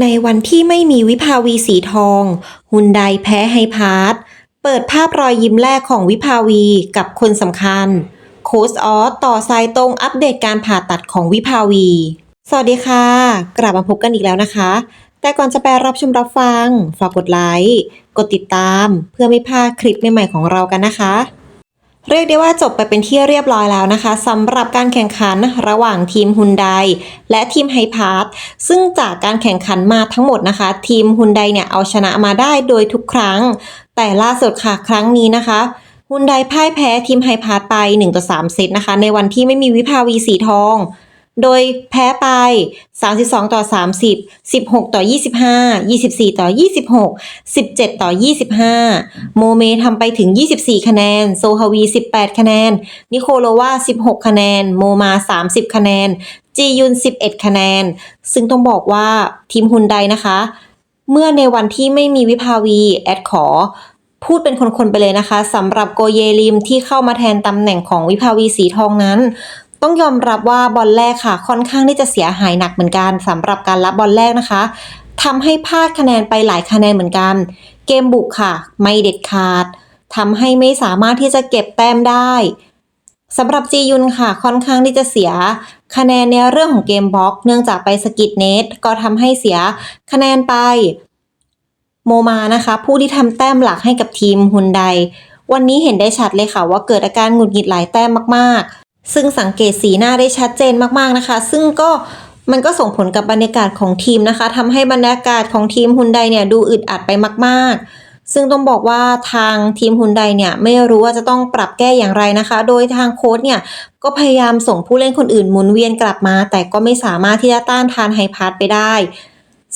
ในวันที่ไม่มีวิภาวีสีทองฮุนไดแพ้ไฮพาร์ทเปิดภาพรอยยิ้มแรกของวิภาวีกับคนสำคัญ โค้ชออสต่อสายตรงอัปเดตการผ่าตัดของวิภาวี สวัสดีค่ะ กลับมาพบกันอีกแล้วนะคะ แต่ก่อนจะไปรับชมรับฟัง ฝากกดไลค์ กดติดตาม เพื่อไม่พลาดคลิปใหม่ๆของเรากันนะคะ เรียกได้ว่าจบไปเป็นที่เรียบร้อยแล้วนะคะสำหรับการแข่งขันระหว่างทีมฮุนไดและทีมไฮพาร์ทซึ่งจากการแข่งขันมาทั้งหมดนะคะ ทีมฮุนไดเนี่ยเอาชนะมาได้โดยทุกครั้ง แต่ล่าสุดค่ะครั้งนี้นะคะฮุนไดพ่ายแพ้ทีมไฮพาร์ทไป1ต่อ3เซตนะคะ ในวันที่ไม่มีวิภาวีสีทอง โดยแพ้ไป 32 ต่อ 30 16 ต่อ 25 24 ต่อ 26 17 ต่อ 25 โมเมทำไปถึง 24 คะแนน โซฮาวี 18 คะแนน นิโคโลวา 16 คะแนน โมมา 30 คะแนน จียุน 11 คะแนน ซึ่งต้องบอกว่าทีมฮุนไดนะคะ เมื่อในวันที่ไม่มีวิภาวี แอดขอพูดเป็นคนๆไปเลยนะคะสำหรับโกเยลิมที่เข้ามาแทนตำแหน่งของวิภาวีสีทองนั้น ต้องยอมรับว่าบอลแรกค่ะ ค่อนข้างที่จะเสียหายหนักเหมือนกันสำหรับการรับบอลแรกนะคะทำให้พลาดคะแนนไปหลายคะแนนเหมือนกัน เกมบุกค่ะ ไม่เด็ดขาดทำให้ไม่สามารถที่จะเก็บแต้มได้สำหรับจียุนค่ะ ค่อนข้างที่จะเสียคะแนนในเรื่องของเกมบล็อกเนื่องจากไปสกิดเนตก็ทำให้เสียคะแนนไปโมมานะคะ ผู้ที่ทำแต้มหลักให้กับทีมฮุนไดวันนี้เห็นได้ชัดเลยค่ะว่าเกิดอาการหงุดหงิดหลายแต้มมากๆ ซึ่งสังเกตสีหน้าได้ชัดเจนมากๆนะคะ ซึ่งก็มันก็ส่งผลกับบรรยากาศของทีมนะคะทำให้บรรยากาศของทีมฮุนไดเนี่ยดูอึดอัดไปมากๆ ซึ่งต้องบอกว่าทางทีมฮุนไดเนี่ยไม่รู้ว่าจะต้องปรับแก้อย่างไรนะคะ โดยทางโค้ชเนี่ยก็พยายามส่งผู้เล่นคนอื่นหมุนเวียนกลับมา แต่ก็ไม่สามารถที่จะต้านทานไฮพาร์ทไปได้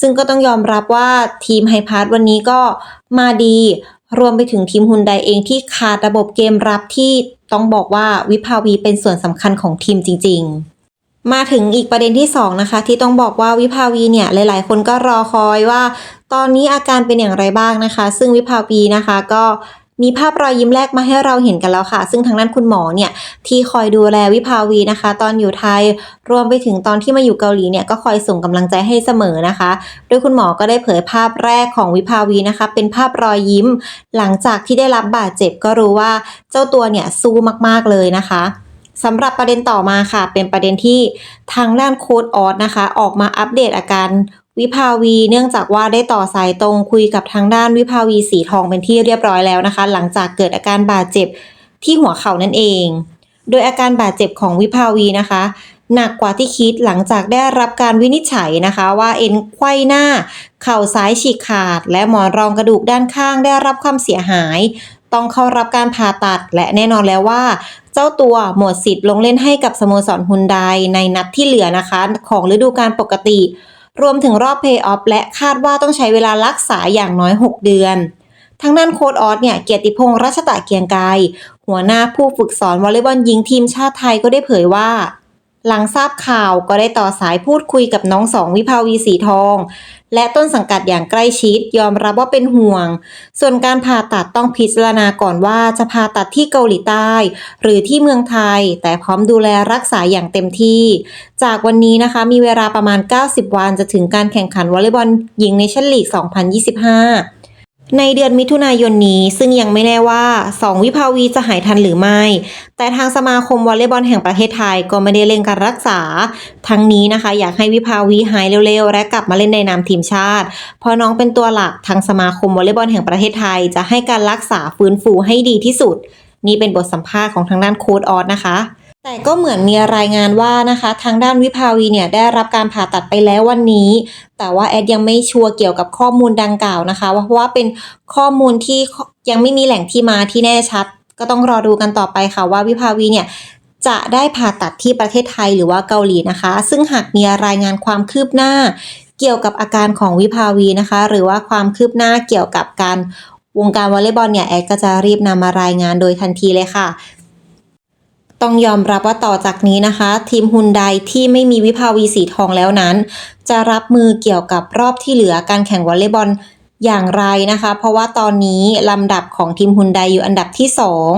ซึ่งก็ต้องยอมรับว่าทีมไฮพาร์ทวันนี้ก็มาดี รวมไปถึงทีมฮุนไดเองที่ขาดระบบเกมรับที่ ต้องบอกว่าวิภาวีเป็นส่วนสำคัญของทีมจริง ๆ มาถึงอีกประเด็นที่สองนะคะ ที่ต้องบอกว่าวิภาวีเนี่ยหลาย ๆ คนก็รอคอยว่า ตอนนี้อาการเป็นอย่างไรบ้างนะคะ ซึ่งวิภาวีนะคะก็ มีภาพรอยยิ้มแรกมาให้เราเห็นกันแล้วค่ะ ซึ่งทางด้านคุณหมอเนี่ยที่คอยดูแลวิภาวีนะคะ ตอนอยู่ไทย รวมไปถึงตอนที่มาอยู่เกาหลีเนี่ยก็คอยส่งกำลังใจให้เสมอนะคะ โดยคุณหมอก็ได้เผยภาพแรกของวิภาวีนะคะ เป็นภาพรอยยิ้ม หลังจากที่ได้รับบาดเจ็บก็รู้ว่าเจ้าตัวเนี่ยสู้มากๆเลยนะคะสำหรับประเด็นต่อมาค่ะ เป็นประเด็นที่ทางด้านโค้ดออสนะคะ ออกมาอัปเดตอาการ วิภาวีเนื่องจากว่าได้ต่อสายตรงคุยกับทางด้านวิภาวีสีทองเป็นที่เรียบร้อยแล้วนะคะ หลังจากเกิดอาการบาดเจ็บที่หัวเข่านั่นเอง โดยอาการบาดเจ็บของวิภาวีนะคะ หนักกว่าที่คิดหลังจากได้รับการวินิจฉัยนะคะว่าเอ็นไขว้หน้า เข่าซ้ายฉีกขาด และหมอนรองกระดูกด้านข้างได้รับความเสียหาย ต้องเข้ารับการผ่าตัด และแน่นอนแล้วว่าเจ้าตัวหมดสิทธิ์ลงเล่นให้กับสโมสรฮุนไดในนัดที่เหลือนะคะ ของฤดูกาลปกติ รวมถึงรอบเพย์ออฟและคาดว่าต้องใช้เวลารักษาอย่างน้อย 6 เดือนทางด้านโค้ดออสเนี่ยเกียรติพงษ์รัชตะเกียงไกรหัวหน้าผู้ฝึกสอนวอลเลย์บอลหญิงทีมชาติไทยก็ได้เผยว่า หลังทราบข่าวก็ได้ต่อสายพูดคุยกับน้องสองวิภาวีสีทอง และต้นสังกัดอย่างใกล้ชิดยอมรับว่าเป็นห่วง ส่วนการผ่าตัดต้องพิจารณาก่อนว่าจะผ่าตัดที่เกาหลีใต้ หรือที่เมืองไทย แต่พร้อมดูแลรักษาอย่างเต็มที่ จากวันนี้นะคะมีเวลาประมาณ 90 วันจะถึงการแข่งขันวอลเลย์บอลหญิงเนชั่นลีก 2025 ในเดือนมิถุนายนนี้ซึ่งยังไม่แน่ว่า 2 วิภาวีจะหายทันหรือไม่ แต่ทางสมาคมวอลเลย์บอลแห่งประเทศไทยก็ไม่ได้เร่งการรักษา ทั้งนี้นะคะ อยากให้วิภาวีหายเร็วๆ และกลับมาเล่นในนามทีมชาติ เพราะน้องเป็นตัวหลักทางสมาคมวอลเลย์บอลแห่งประเทศไทย จะให้การรักษาฟื้นฟูให้ดีที่สุด นี่เป็นบทสัมภาษณ์ของทางด้านโค้ดออสนะคะ แต่ก็เหมือนมีรายงานว่านะคะทางด้านวิภาวีเนี่ยได้รับการผ่าตัดไปแล้ววันนี้ แต่ว่าแอดยังไม่ชัวร์เกี่ยวกับข้อมูลดังกล่าวนะคะว่าเพราะว่าเป็นข้อมูลที่ยังไม่มีแหล่งที่มาที่แน่ชัด ก็ต้องรอดูกันต่อไปค่ะว่าวิภาวีเนี่ยจะได้ผ่าตัดที่ประเทศไทยหรือว่าเกาหลีนะคะ ซึ่งหากมีรายงานความคืบหน้า เกี่ยวกับอาการของวิภาวีนะคะ หรือว่าความคืบหน้าเกี่ยวกับการวงการวอลเลย์บอลเนี่ยแอดก็จะรีบนำมารายงานโดยทันทีเลยค่ะ ต้องยอมรับว่าต่อจากนี้นะคะ ทีมฮุนไดที่ไม่มีวิภาวีสีทองแล้วนั้น จะรับมือเกี่ยวกับรอบที่เหลือการแข่งวอลเลย์บอลอย่างไรนะคะ เพราะว่าตอนนี้ลำดับของทีมฮุนไดอยู่อันดับที่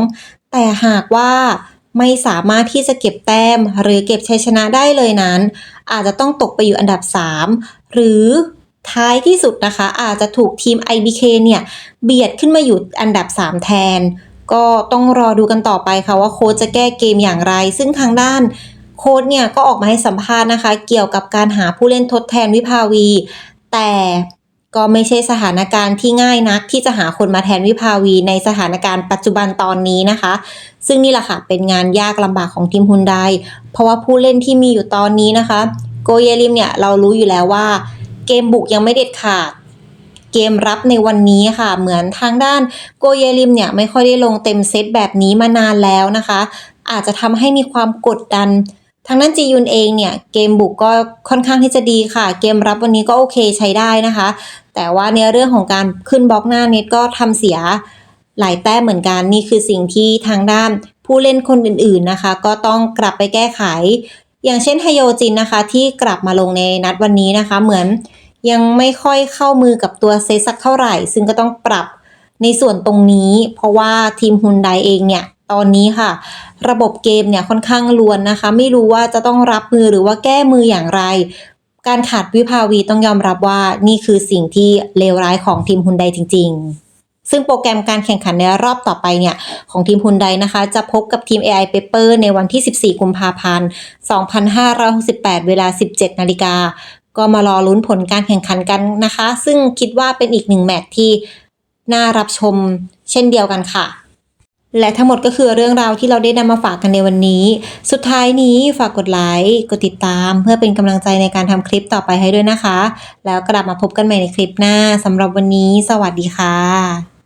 2 แต่หากว่าไม่สามารถที่จะเก็บแต้มหรือเก็บชัยชนะได้เลยนั้น อาจจะต้องตกไปอยู่อันดับ 3 หรือทท้ายที่สุดนะคะ อาจจะถูกทีม IBK เนี่ย เบียดขึ้นมาอยู่อันดับ 3 แทน ก็ต้องรอดูกันต่อไปค่ะว่าโค้ชจะแก้เกมอย่างไร ซึ่งทางด้านโค้ชเนี่ยก็ออกมาให้สัมภาษณ์นะคะ เกี่ยวกับการหาผู้เล่นทดแทนวิภาวี แต่ก็ไม่ใช่สถานการณ์ที่ง่ายนัก ที่จะหาคนมาแทนวิภาวีในสถานการณ์ปัจจุบันตอนนี้นะคะ ซึ่งนี่แหละค่ะเป็นงานยากลำบากของทีมฮุนไดเพราะว่าผู้เล่นที่มีอยู่ตอนนี้นะคะ โกเยลิมเนี่ยเรารู้อยู่แล้วว่า เกมบุกยังไม่เด็ดขาด เกมรับในวันนี้ค่ะ เหมือนทางด้านโกเยลิมเนี่ยไม่ค่อยได้ลงเต็มเซตแบบนี้มานานแล้วนะคะ อาจจะทำให้มีความกดดันทางด้านจียุนเองเนี่ยเกมบุกก็ค่อนข้างที่จะดีค่ะ เกมรับวันนี้ก็โอเคใช้ได้นะคะ แต่ว่าในเรื่องของการขึ้นบล็อกหน้าเน็ตก็ทำเสียหลายแต้มเหมือนกันนี่คือสิ่งที่ทางด้านผู้เล่นคนอื่นๆนะคะ ก็ต้องกลับไปแก้ไข อย่างเช่นไฮโยจินนะคะ ที่กลับมาลงในนัดวันนี้นะคะ เหมือน ยังไม่ค่อยเข้ามือกับตัวเซตสักเท่าไหร่ ซึ่งก็ต้องปรับในส่วนตรงนี้ เพราะว่าทีมฮุนไดเองเนี่ยตอนนี้ค่ะ ระบบเกมเนี่ยค่อนข้างลวนนะคะ ไม่รู้ว่าจะต้องรับมือหรือว่าแก้มืออย่างไร การขาดวิภาวีต้องยอมรับว่านี่คือสิ่งที่เลวร้ายของทีมฮุนไดจริง ๆซึ่งโปรแกรมการแข่งขันในรอบต่อไปเนี่ย ของทีมฮุนไดนะคะ จะพบกับทีม AI Paper ในวันที่ 14 กุมภาพันธ์ 2568 เวลา 17 นาฬิกา ก็มารอลุ้นผลการแข่งขันกันนะคะ ซึ่งคิดว่าเป็นอีกหนึ่งแมตช์ที่น่ารับชมเช่นเดียวกันค่ะ และทั้งหมดก็คือเรื่องราวที่เราได้นำมาฝากกันในวันนี้ สุดท้ายนี้ฝากกดไลค์กดติดตามเพื่อเป็นกำลังใจในการทำคลิปต่อไปให้ด้วยนะคะ แล้วกลับมาพบกันใหม่ในคลิปหน้าสำหรับวันนี้ สวัสดีค่ะ